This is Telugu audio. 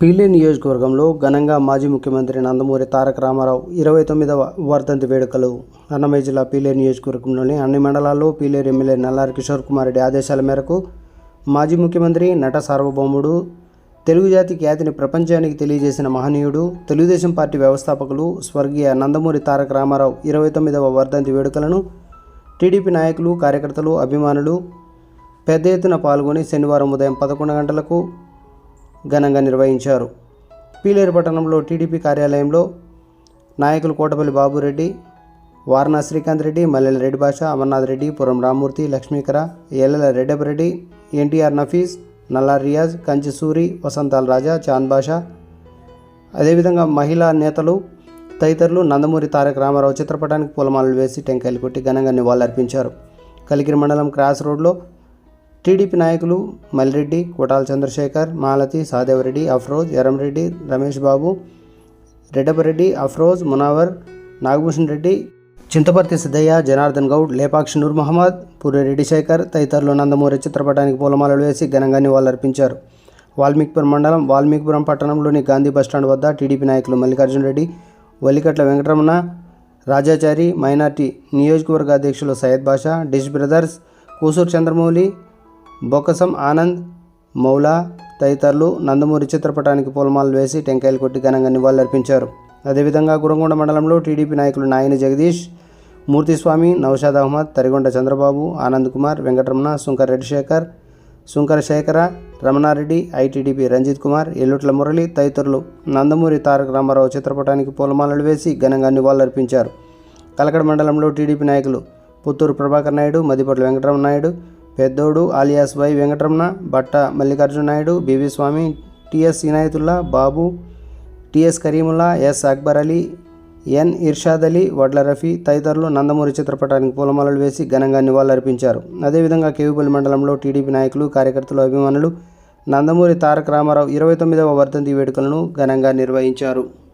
పీలే నియోజకవర్గంలో ఘనంగా మాజీ ముఖ్యమంత్రి నందమూరి తారక రామారావు ఇరవై తొమ్మిదవ వర్ధంతి వేడుకలు. అన్నమయ్య జిల్లా పీలే నియోజకవర్గంలోని అన్ని మండలాల్లో పీలేరు ఎమ్మెల్యే నల్లారి కిషోర్ కుమార్ రెడ్డి ఆదేశాల మేరకు మాజీ ముఖ్యమంత్రి నట సార్వభౌముడు తెలుగు జాతి ఖ్యాతిని ప్రపంచానికి తెలియజేసిన మహనీయుడు తెలుగుదేశం పార్టీ వ్యవస్థాపకులు స్వర్గీయ నందమూరి తారక రామారావు ఇరవై తొమ్మిదవ వర్ధంతి వేడుకలను టీడీపీ నాయకులు కార్యకర్తలు అభిమానులు పెద్ద ఎత్తున పాల్గొని శనివారం ఉదయం పదకొండు గంటలకు ఘనంగా నిర్వహించారు. పీలేరు పట్టణంలో టీడీపీ కార్యాలయంలో నాయకులు కోటపల్లి బాబురెడ్డి వారణా శ్రీకాంత్ రెడ్డి మల్లెల రెడ్డి భాష అమర్నాథ్ రెడ్డి పురం రామ్మూర్తి లక్ష్మీకర ఎల్లెల రెడ్డపరెడ్డి ఎన్టీఆర్ నఫీస్ నల్లార్ రియాజ్ కంచి సూరి వసంతాల రాజా చాంద్ బాషా అదేవిధంగా మహిళా నేతలు తదితరులు నందమూరి తారక రామారావు చిత్రపటానికి పూలమాలలు వేసి టెంకాయలు కొట్టి ఘనంగా నివాళులర్పించారు. కలిగిరి మండలం క్రాస్ రోడ్లో టీడీపీ నాయకులు మల్రెడ్డి కోటాల చంద్రశేఖర్ మాలతి సాదేవరెడ్డి అఫ్రోజ్ ఎరంరెడ్డి రమేష్ బాబు రెడ్డపరెడ్డి అఫ్రోజ్ మునావర్ నాగభూషణ్ రెడ్డి చింతపర్తి సిద్ధయ్య జనార్దన్ గౌడ్ లేపాక్షి నూర్ మహమ్మద్ పూరిరెడ్డి శేఖర్ తదితరులు నందమూరి చిత్రపటానికి పూలమాలలు వేసి ఘనంగా నివాళులర్పించారు. వాల్మీకిపురం మండలం వాల్మీకిపురం పట్టణంలోని గాంధీ బస్టాండ్ వద్ద టీడీపీ నాయకులు మల్లికార్జున్ రెడ్డి వల్లికట్ల వెంకటరమణ రాజాచారి మైనార్టీ నియోజకవర్గ అధ్యక్షులు సయ్యద్ బాషా డిష్ బ్రదర్స్ కూసూరు చంద్రమౌళి బొక్కసం ఆనంద్ మౌలా తదితరులు నందమూరి చిత్రపటానికి పూలమాలలు వేసి టెంకాయలు కొట్టి ఘనంగా నివాళులర్పించారు. అదేవిధంగా గురంగొండ మండలంలో టీడీపీ నాయకులు నాయని జగదీష్ మూర్తిస్వామి నౌషాద్ అహ్మద్ తరిగొండ చంద్రబాబు ఆనంద్ కుమార్ వెంకటరమణ సుంకర్ రెడ్డి శేఖర్ సుంకర శేఖర రమణారెడ్డి ఐటీడీపీ రంజిత్ కుమార్ ఎల్లుట్ల మురళి తదితరులు నందమూరి తారక రామారావు చిత్రపటానికి పూలమాలలు వేసి ఘనంగా నివాళులర్పించారు. కలకడ మండలంలో టీడీపీ నాయకులు పుత్తూరు ప్రభాకర్ నాయుడు మదిపట్ల వెంకటరమణ నాయుడు పెద్దోడు alias Y Venkataramana Batta Mallikarjuna Naidu BV Swamy TS Inayatulla Babu TS Kareemulla S. Akbar Ali N. Irshad Ali Vadla Rafi తదితరులు నందమూరి చిత్రపటానికి పూలమాలలు వేసి ఘనంగా నివాళులర్పించారు. అదేవిధంగా కేవీపల్లి మండలంలో టీడీపీ నాయకులు కార్యకర్తలు అభిమానులు నందమూరి తారక రామారావు ఇరవై తొమ్మిదవ వర్ధంతి వేడుకలను ఘనంగా నిర్వహించారు.